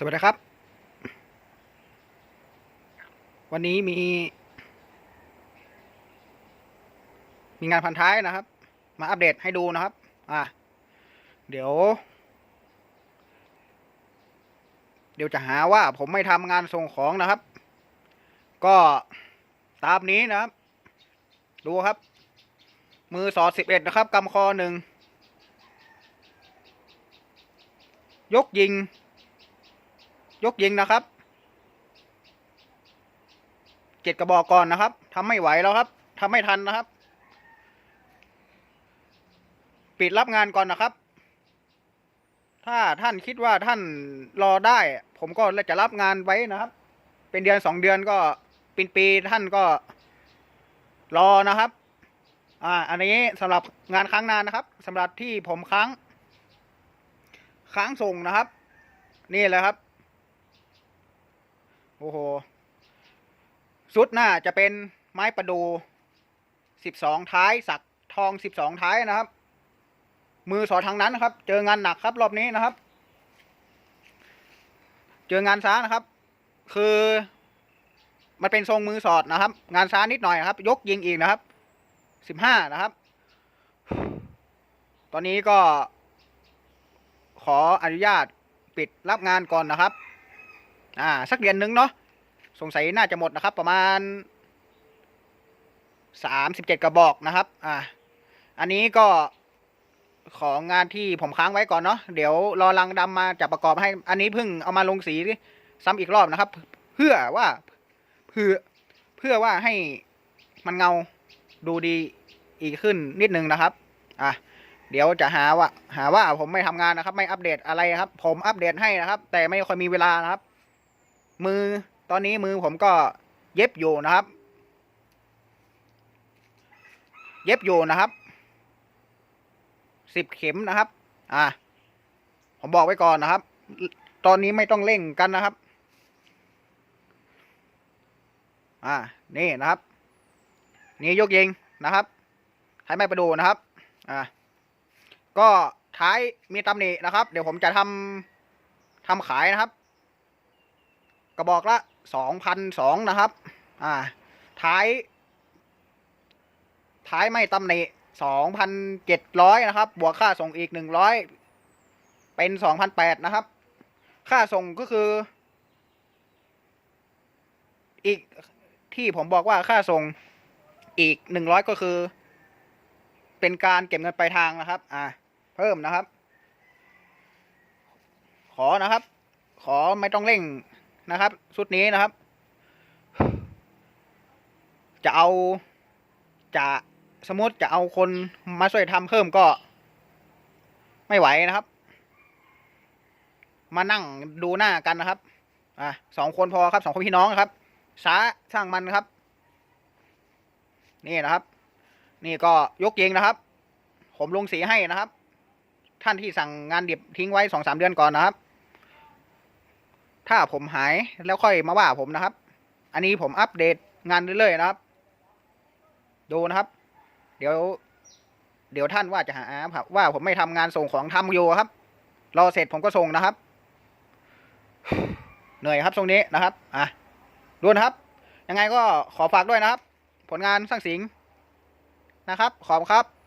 สวัสดีครับ วันนี้มี มีงานพันท้ายนะครับ มาอัปเดตให้ดูนะครับ อ่าเดี๋ยว เดี๋ยวจะหาว่าผมไม่ทำงานส่งของนะครับ ก็ตามนี้นะครับ ดูครับ มือสอดสิบเอ็ดนะครับกำคอหนึ่งยกยิง ยกยิงนะครับ เจ็ดกระบอกก่อนนะครับทำไม่ไหวแล้วครับทำไม่ทันนะครับ ปิดรับงานก่อนนะครับ ถ้าท่านคิดว่าท่านรอได้ ผมก็จะรับงานไว้นะครับ เป็นเดือนสองเดือนก็เป็นปีท่านก็รอนะครับ อ่า อันนี้สำหรับงานค้างนานนะครับสำหรับที่ผมค้าง ค้างส่งนะครับ นี่แหละครับ โอ้โหสุดหน้าจะเป็นไม้ประดูสิบสองท้ายสักทองสิบสองท้ายนะครับ มือสอดทางนั้นนะครับ เจองานหนักครับรอบนี้นะครับ เจองานซ้านะครับ คือมันเป็นทรงมือสอดนะครับ งานซ้านิดหน่อยนะครับ ยกยิงอีกนะครับสิบห้านะครับ ตอนนี้ก็ขออนุญาตปิดรับงานก่อนนะครับ อ่าสักเดือนนึงเนาะสงสัยน่าจะหมดนะครับ ประมาณสามสิบเจ็ดกระบอกนะครับ อ่าอันนี้ก็ของงานที่ผมค้างไว้ก่อนเนาะเดี๋ยวรอรังดำมาจับประกอบให้ อันนี้เพิ่งเอามาลงสีซ้ำอีกรอบนะครับ เพื่อว่าเพื่อเพื่อว่าให้มันเงาดูดีอีกขึ้นนิดนึงนะครับ อะเดี๋ยวจะหาว่า หาว่าผมไม่ทำงานนะครับ ไม่อัปเดตอะไรครับ ผมอัปเดตให้นะครับ แต่ไม่ค่อยมีเวลานะครับ มือตอนนี้มือผมก็เย็บอยู่นะครับ เย็บอยู่นะครับสิบเข็มนะครับ อ่า ผมบอกไว้ก่อนนะครับ ตอนนี้ไม่ต้องเร่งกันนะครับ อ่า นี่นะครับ นี่ยกยิงนะครับให้ไม่ประดูนะครับ อ่า ก็ท้ายมีตำหนินะครับ เดี๋ยวผมจะทำทำขายนะครับ กระบอกละสองพันสองนะครับ อ่า ท้าย ท้ายไม่ตำหนิสองพันเจ็ดร้อยนะครับ บวกค่าส่งอีกหนึ่งร้อยเป็นสองพันแปดนะครับ ค่าส่งก็คือ อีกที่ผมบอกว่าค่าส่งอีกหนึ่งร้อยก็คือ เป็นการเก็บเงินปลายทางนะครับ อ่า เพิ่มนะครับ ขอนะครับ ขอไม่ต้องเร่ง นะครับชุดนี้นะครับ จะเอาจะสมมติจะเอาคนมาช่วยทำเพิ่มก็ ไม่ไหวนะครับ มานั่งดูหน้ากันนะครับอะสองคนพอครับสองคนพี่น้องนะครับช้าช่างมันครับ นี่นะครับ นี่ก็ยกเยงนะครับ ผมลงสีให้นะครับ ท่านที่สั่งงานดิบทิ้งไว้สองสามเดือนก่อนนะครับ ถ้าผมหายแล้วค่อยมาว่าผมนะครับ อันนี้ผมอัปเดตงานเรื่อยๆนะครับ ดูนะครับ เดี๋ยว เดี๋ยวท่านว่าจะหาครับว่าผมไม่ทำงานส่งของทำอยู่ครับ รอเสร็จผมก็ส่งนะครับ เหนื่อยครับตรงนี้นะครับ อะดูนะครับ ยังไงก็ขอฝากด้วยนะครับ ผลงานสร้างสิงนะครับ ขอบครับ